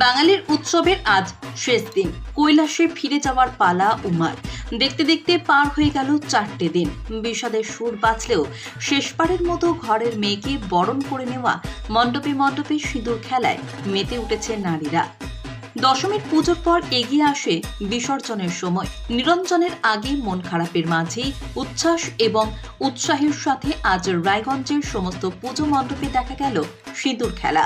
বাঙালির উৎসবের আজ শেষ দিন। কৈলাসে ফিরে যাওয়ার পালা উমার। দেখতে দেখতে পার হয়ে গেল চারটে দিন। বিষাদের সুর বাঁচলেও শেষবারের মতো ঘরের মেয়েকে বরণ করে নেওয়া মণ্ডপে মণ্ডপে সিঁদুর খেলায় মেতে উঠেছে নারীরা। দশমীর পুজোর পর এগিয়ে আসে বিসর্জনের সময়। নিরঞ্জনের আগে মন খারাপের মাঝেই উচ্ছ্বাস এবং উৎসাহের সাথে আজ রায়গঞ্জের সমস্ত পুজো মণ্ডপে দেখা গেল সিঁদুর খেলা।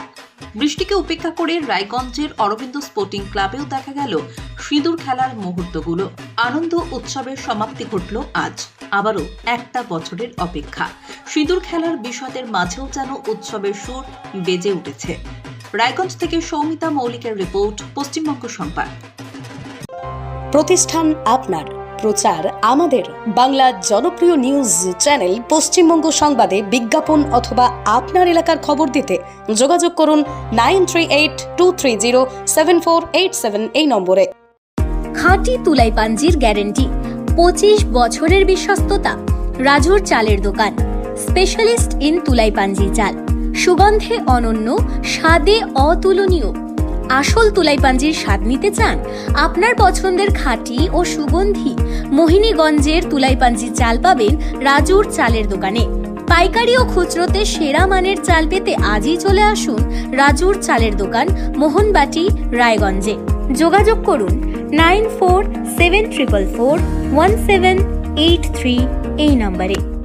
বৃষ্টিকে উপেক্ষা করে রায়গঞ্জের অরবিন্দ স্পোর্টিং ক্লাবেও দেখা গেল সিঁদুর খেলার মুহূর্তগুলো। আনন্দ উৎসবের সমাপ্তি ঘটল আজ। আবারও একটা বছরের অপেক্ষা। সিঁদুর খেলার বিষয়দের মাঝেও যেন উৎসবের সুর বেজে উঠেছে। রায়গঞ্জ থেকে সৌমিতা মৌলিকের রিপোর্ট, পশ্চিমবঙ্গ সংবাদ প্রতিষ্ঠান আপনার। প্রচার আমাদের বাংলা জনপ্রিয় নিউজ চ্যানেল পশ্চিমবঙ্গ সংবাদে বিজ্ঞাপন অথবা আপনার এলাকার খবর দিতে যোগাযোগ করুন nine three eight two three zero seven four eight seven এই নম্বরে। খাঁটি তুলাই পাঞ্জির গ্যারেন্টি, পঁচিশ বছরের বিশ্বস্ততা, রাজুর চালের দোকান, স্পেশালিস্ট ইন তুলাই পাঞ্জি চাল। সুগন্ধে অনন্য, স্বাদে অতুলনীয় আসল তুলাই পাঞ্জির স্বাদ নিতে চান? আপনার পছন্দের খাঁটি ও সুগন্ধি। মোহিনীগঞ্জের তুলাই পাঞ্জির চাল পাবেন রাজুর চালের দোকানে। পাইকারি ও খুচরোতে সেরা মানের চাল পেতে আজই চলে আসুন রাজুর চালের দোকান, মোহনবাটি, রায়গঞ্জে। যোগাযোগ করুন nine four seven triple four one seven eight three এই নম্বরে।